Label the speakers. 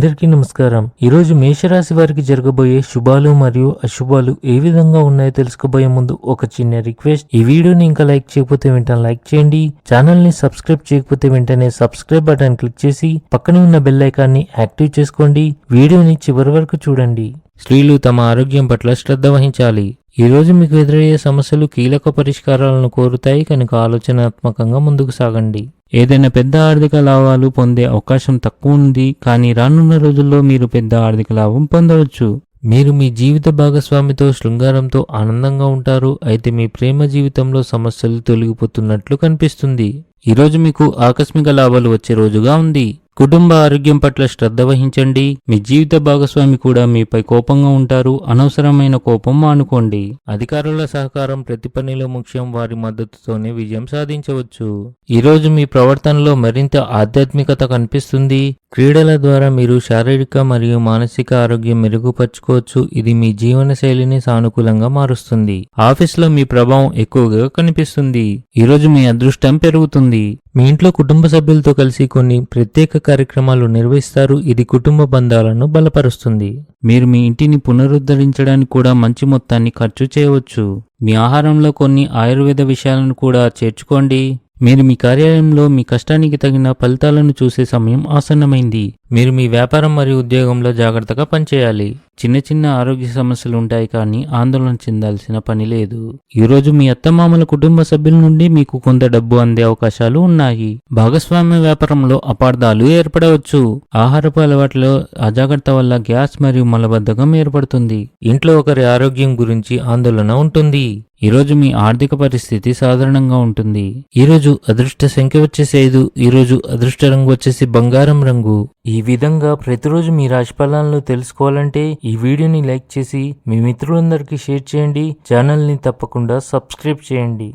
Speaker 1: అందరికీ నమస్కారం. ఈరోజు మేషరాశి వారికి జరగబోయే శుభాలు మరియు అశుభాలు ఏ విధంగా ఉన్నాయో తెలుసుకోబోయే ముందు ఒక చిన్న రిక్వెస్ట్. ఈ వీడియోని ఇంకా లైక్ చేయకపోతే వెంటనే లైక్ చేయండి. ఛానల్ని సబ్స్క్రైబ్ చేయకపోతే వెంటనే సబ్స్క్రైబ్ బటన్ క్లిక్ చేసి పక్కనే ఉన్న బెల్ ఐకాన్ని యాక్టివ్ చేసుకోండి. వీడియోని చివరి వరకు చూడండి. స్త్రీలు తమ ఆరోగ్యం పట్ల శ్రద్ధ వహించాలి. ఈ రోజు మీకు ఎదురయ్యే సమస్యలు కీలక పరిష్కారాలను కోరుతాయి. కనుక ఆలోచనాత్మకంగా ముందుకు సాగండి. ఏదైనా పెద్ద ఆర్థిక లాభాలు పొందే అవకాశం తక్కువ ఉంది కానీ రానున్న రోజుల్లో మీరు పెద్ద ఆర్థిక లాభం పొందవచ్చు. మీరు మీ జీవిత భాగస్వామితో శృంగారంతో ఆనందంగా ఉంటారు అయితే మీ ప్రేమ జీవితంలో సమస్యలు తొలగిపోతున్నట్లు కనిపిస్తుంది. ఈరోజు మీకు ఆకస్మిక లాభాలు వచ్చే రోజుగా ఉంది. కుటుంబ ఆరోగ్యం పట్ల శ్రద్ధ వహించండి. మీ జీవిత భాగస్వామి కూడా మీపై కోపంగా ఉంటారు. అనవసరమైన కోపం మానుకోండి. అధికారుల సహకారం ప్రతి పనిలో ముఖ్యం. వారి మద్దతుతోనే విజయం సాధించవచ్చు. ఈరోజు మీ ప్రవర్తనలో మరింత ఆధ్యాత్మికత కనిపిస్తుంది. క్రీడల ద్వారా మీరు శారీరక మరియు మానసిక ఆరోగ్యం మెరుగుపరుచుకోవచ్చు. ఇది మీ జీవన శైలిని సానుకూలంగా మారుస్తుంది. ఆఫీస్లో మీ ప్రభావం ఎక్కువగా కనిపిస్తుంది. ఈరోజు మీ అదృష్టం పెరుగుతుంది. మీ ఇంట్లో కుటుంబ సభ్యులతో కలిసి కొన్ని ప్రత్యేక కార్యక్రమాలు నిర్వహిస్తారు. ఇది కుటుంబ బంధాలను బలపరుస్తుంది. మీరు మీ ఇంటిని పునరుద్ధరించడానికి కూడా మంచి మొత్తాన్ని ఖర్చు చేయవచ్చు. మీ ఆహారంలో కొన్ని ఆయుర్వేద విషయాలను కూడా చేర్చుకోండి. మీరు మీ కార్యాలయంలో మీ కష్టానికి తగిన ఫలితాలను చూసే సమయం ఆసన్నమైంది. మీరు మీ వ్యాపారం మరియు ఉద్యోగంలో జాగ్రత్తగా పనిచేయాలి. చిన్న చిన్న ఆరోగ్య సమస్యలు ఉంటాయి కానీ ఆందోళన చెందాల్సిన పని లేదు. ఈరోజు మీ అత్తమామల కుటుంబ సభ్యుల నుండి మీకు కొంత డబ్బు అందే అవకాశాలు ఉన్నాయి. భాగస్వామ్య వ్యాపారంలో అపార్థాలు ఏర్పడవచ్చు. ఆహారపు అలవాట్లలో అజాగ్రత్త వల్ల గ్యాస్ మరియు మలబద్ధకం ఏర్పడుతుంది. ఇంట్లో ఒకరి ఆరోగ్యం గురించి ఆందోళన ఉంటుంది. ఈరోజు మీ ఆర్థిక పరిస్థితి సాధారణంగా ఉంటుంది. ఈరోజు అదృష్ట సంఖ్య వచ్చేసి ఐదు ఈరోజు అదృష్ట రంగు వచ్చేసి బంగారం రంగు. ఈ విధంగా ప్రతిరోజు మీ రాశి ఫలాలను తెలుసుకోవాలంటే ఈ వీడియోని లైక్ చేసి మీ మిత్రులందరికీ షేర్ చేయండి. ఛానల్ని తప్పకుండా సబ్స్క్రైబ్ చేయండి.